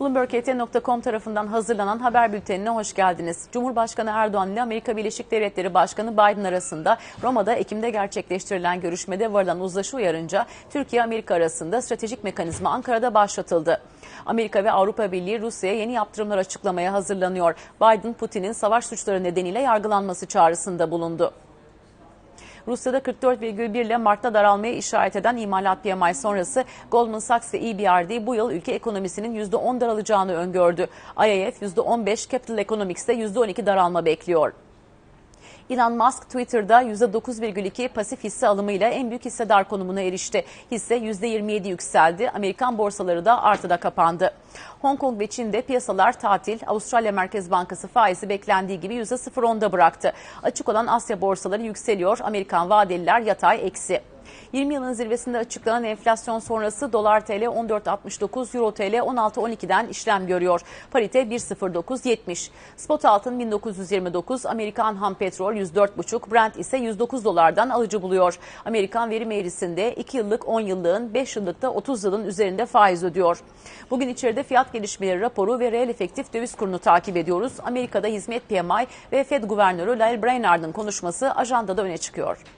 BloombergHT.com tarafından hazırlanan haber bültenine hoş geldiniz. Cumhurbaşkanı Erdoğan ile Amerika Birleşik Devletleri Başkanı Biden arasında Roma'da Ekim'de gerçekleştirilen görüşmede varılan uzlaşı uyarınca Türkiye-Amerika arasında stratejik mekanizma Ankara'da başlatıldı. Amerika ve Avrupa Birliği Rusya'ya yeni yaptırımlar açıklamaya hazırlanıyor. Biden, Putin'in savaş suçları nedeniyle yargılanması çağrısında bulundu. Rusya'da 44,1 ile Mart'ta daralmaya işaret eden imalat PMI sonrası Goldman Sachs ve EBRD bu yıl ülke ekonomisinin %10 daralacağını öngördü. IIF %15, Capital Economics'te %12 daralma bekliyor. Elon Musk Twitter'da %9,2 pasif hisse alımıyla en büyük hissedar konumuna erişti. Hisse %27 yükseldi. Amerikan borsaları da artıda kapandı. Hong Kong ve Çin'de piyasalar tatil. Avustralya Merkez Bankası faizi beklendiği gibi %0.10'da bıraktı. Açık olan Asya borsaları yükseliyor. Amerikan vadeliler yatay eksi. 20 yılın zirvesinde açıklanan enflasyon sonrası dolar TL 14.69, euro TL 16.12'den işlem görüyor. Parite 1.09.70. Spot altın 1929, Amerikan ham petrol 104.5, Brent ise 109 dolardan alıcı buluyor. Amerikan verim eğrisinde 2 yıllık 10 yıllığın 5 yıllıkta 30 yılın üzerinde faiz ödüyor. Bugün içeride fiyat gelişmeleri raporu ve reel efektif döviz kurunu takip ediyoruz. Amerika'da hizmet PMI ve Fed Guvernörü Lael Brainard'ın konuşması ajandada öne çıkıyor.